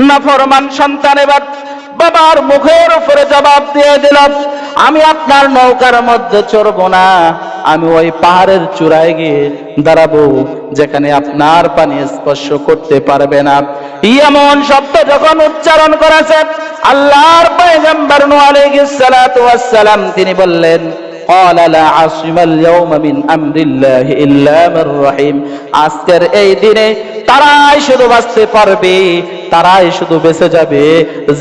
নাফরমান সন্তান এবার বাবার মুখের উপরে জবাব দিয়ে দিল আমি আপনার নৌকার মধ্যে চড়বো না আমি ওই পাহাড়ের চূড়ায় গিয়ে দাঁড়াবো যেখানে আপনার পানি স্পর্শ করতে পারবে না এমন শব্দ যখন উচ্চারণ করেছে আল্লাহর পয়গম্বর নূহ আলাইহিস সালাতু ওয়াস সালাম তিনি বললেন قال لا عاصم اليوم من امر الله الا من رحم আজকের এই দিনে তারাই শুধু বাঁচতে পারবে তারাই শুধু বেঁচে যাবে,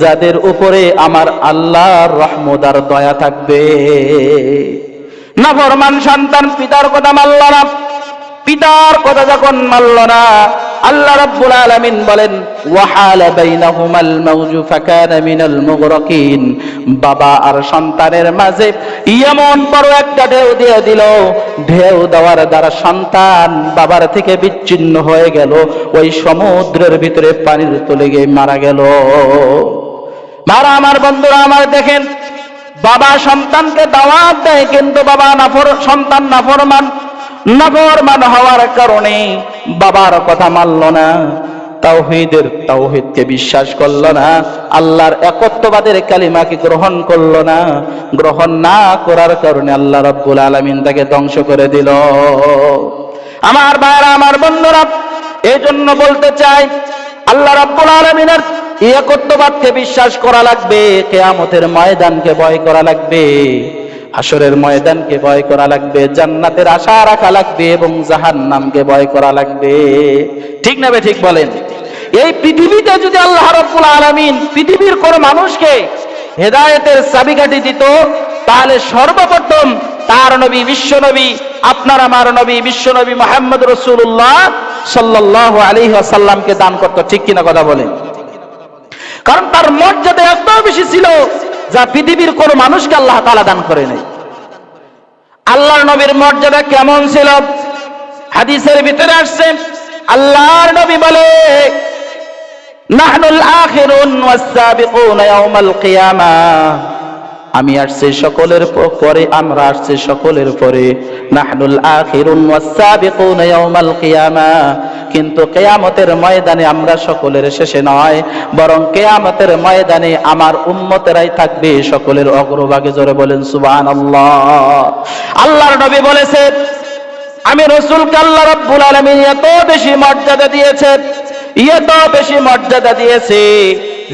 যাদের উপরে আমার আল্লাহর রহমদার দয়া থাকবে। না ফরমান সন্তান, পিতার কথা মানল না পিতার কথা যখন মানল না, আল্লাহ রাব্বুল আলামিন বলেন, ওয়াহালা বাইনাহুমাল মাউজু ফাকানা মিনাল মুগরাকিন। বাবা আর সন্তানের মাঝে এমন বড় একটা ঢেউ দিয়ে দিল। ঢেউ দেওয়ার দ্বারা সন্তান বাবার থেকে বিচ্ছিন্ন হয়ে গেল। ওই সমুদ্রের ভিতরে পানির তলে গিয়ে মারা গেল। মারা, আমার বন্ধুরা, আমার দেখেন, বাবা সন্তানকে দাওয়াত দেয়, কিন্তু বাবা নাফর, সন্তান নাফরমান নাফরমান হওয়ার কারণে বাবার কথা মানল না, তাওহীদের তাওহীদকে বিশ্বাস করল না, আল্লাহর একত্ববাদের কালিমাকে গ্রহণ করল না, গ্রহণ না করার কারণে আল্লাহ রাব্বুল আলামিন তাকে ধ্বংস করে দিল। আমার ভাইরা আমার বন্ধুরা এই জন্য বলতে চাই, আল্লাহ রাব্বুল আলামিনের একত্ববাদকে বিশ্বাস করা লাগবে, কেয়ামতের ময়দানকে ভয় করা লাগবে। হাসরের ময়দানকে ভয় করা লাগবে, জান্নাতের আশা রাখা লাগবে এবং জাহান্নামকে ভয় করা লাগবে। ঠিক না ঠিক বলেন? এই পৃথিবীতে যদি আল্লাহ রাব্বুল আলামিন পৃথিবীর কোন মানুষকে হেদায়েতের চাবিকাঠি দিত, তাহলে সর্বপ্রথম তার নবী, বিশ্ব নবী, আপনার আমার নবী, বিশ্ব নবী মোহাম্মদ রসুল্লাহ সাল্লাহ আলী আসাল্লামকে দান করতো। ঠিক কিনা কথা বলেন? কারণ তার মর্যাদা এত বেশি ছিল যা পৃথিবীর কোন মানুষকে আল্লাহ তালা দান করে নেই। আল্লাহর নবীর মর্যাদা কেমন ছিল? হাদিসের ভিতরে আসছে, আল্লাহর নবী বলে, নাহনুল আখিরুন ওয়াস-সাবিকুন ইয়াউমাল কিয়ামাহ আমি আসছি সকলের পরে, আমরা আসছি সকলের পরে। নাহনুল আখিরুন ওয়াস-সাবিকুন ইয়াউমাল কিন্তু কেয়ামতের ময়দানে আমরা সকলের শেষে নয়, বরং কেয়ামতের ময়দানে আমার উম্মতেরাই থাকবে সকলের অগ্রভাগে। জোরে বলেন, সুবহানাল্লাহ। আল্লাহর নবী বলেছে, আমি রসুলকে আল্লাহ রাব্বুল আলামিন এত বেশি মর্যাদা দিয়েছে এত বেশি মর্যাদা দিয়েছে।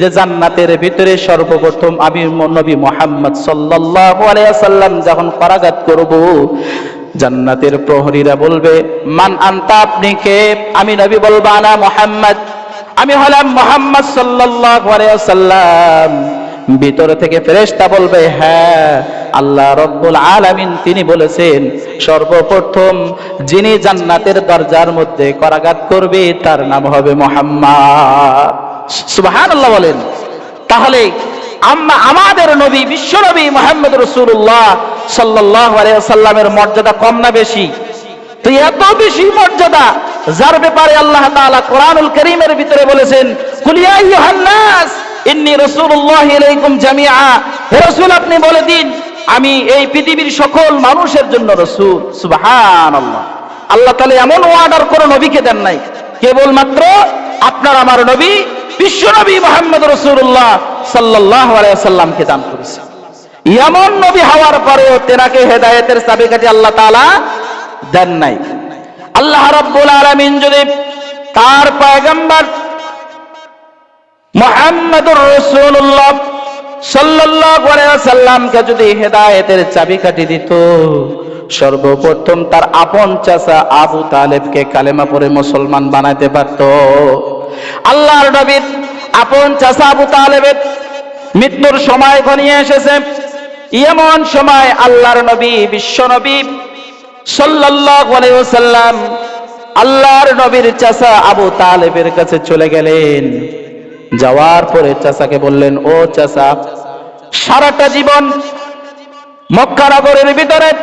যে জান্নাতের ভিতরে সর্বপ্রথম আমি নবী মোহাম্মদ ওয়াসাল্লাম যখন পরাগাত করব, জান্নাতের প্রহরীরা বলবে, মান আনতা আপনি কে? আমি নবী বলব, আনা মোহাম্মদ। আমি হলাম মোহাম্মদ সাল্লাল্লাহু আলাইহি ওয়াসাল্লাম। ভিতর থেকে ফেরেশতা বলবে হ্যাঁ আল্লাহ রব্বুল আলামিন তিনি বলেছেন, সর্বপ্রথম যিনি জান্নাতের দরজার মধ্যে করাঘাত করবে, তার নাম হবে মোহাম্মদ। বলেন। তাহলে আম্মা আমাদের নবী, বিশ্ব নবী মোহাম্মদ রসুল্লাহ মর্যাদা কম না বেশি? এত বেশি মর্যাদা যার ব্যাপারে আল্লাহ কোরআনুল ভিতরে বলেছেন আপনি বলে দিন, আমি এই পৃথিবীর সকল মানুষের জন্য রাসূল। সুবহানাল্লাহ। আল্লাহ তাআলা এমন অর্ডার কোন নবীকে দেন নাই। কেবলমাত্র আপনার, আমার নবী বিশ্ব নবী মোহাম্মদ রসুল্লাহ সাল্লাহ আলাইসাল্লামকে দান করেছে। এমন নবী হওয়ার পরেও তেনাকে হেদায়েতের চাবিকাঠি আল্লাহ তাআলা দেন নাই। আল্লাহ রাব্বুল আলামিন যদি তার পয়গম্বর মোহাম্মদুর রসুল্লাহ সাল্লামকে যদি হেদায়েতের চাবিকাঠি দিত, সর্বপ্রথম তার আপন চাচা আবু তালেবকে কালেমা পড়ে মুসলমান বানাইতে পারত। আল্লাহর নবীর আপন চাচা আবু তালেবের মৃত্যুর সময় ঘনিয়ে এসেছে। এমন সময় আল্লাহর নবী, বিশ্ব নবী ওয়াসাল্লাম আল্লাহর নবীর চাচা আবু তালেবের কাছে চলে গেলেন। যাওয়ার পরে চাচাকে বললেন, ও চাচা, সারাটা জীবন মক্কা নগরের ভিতরে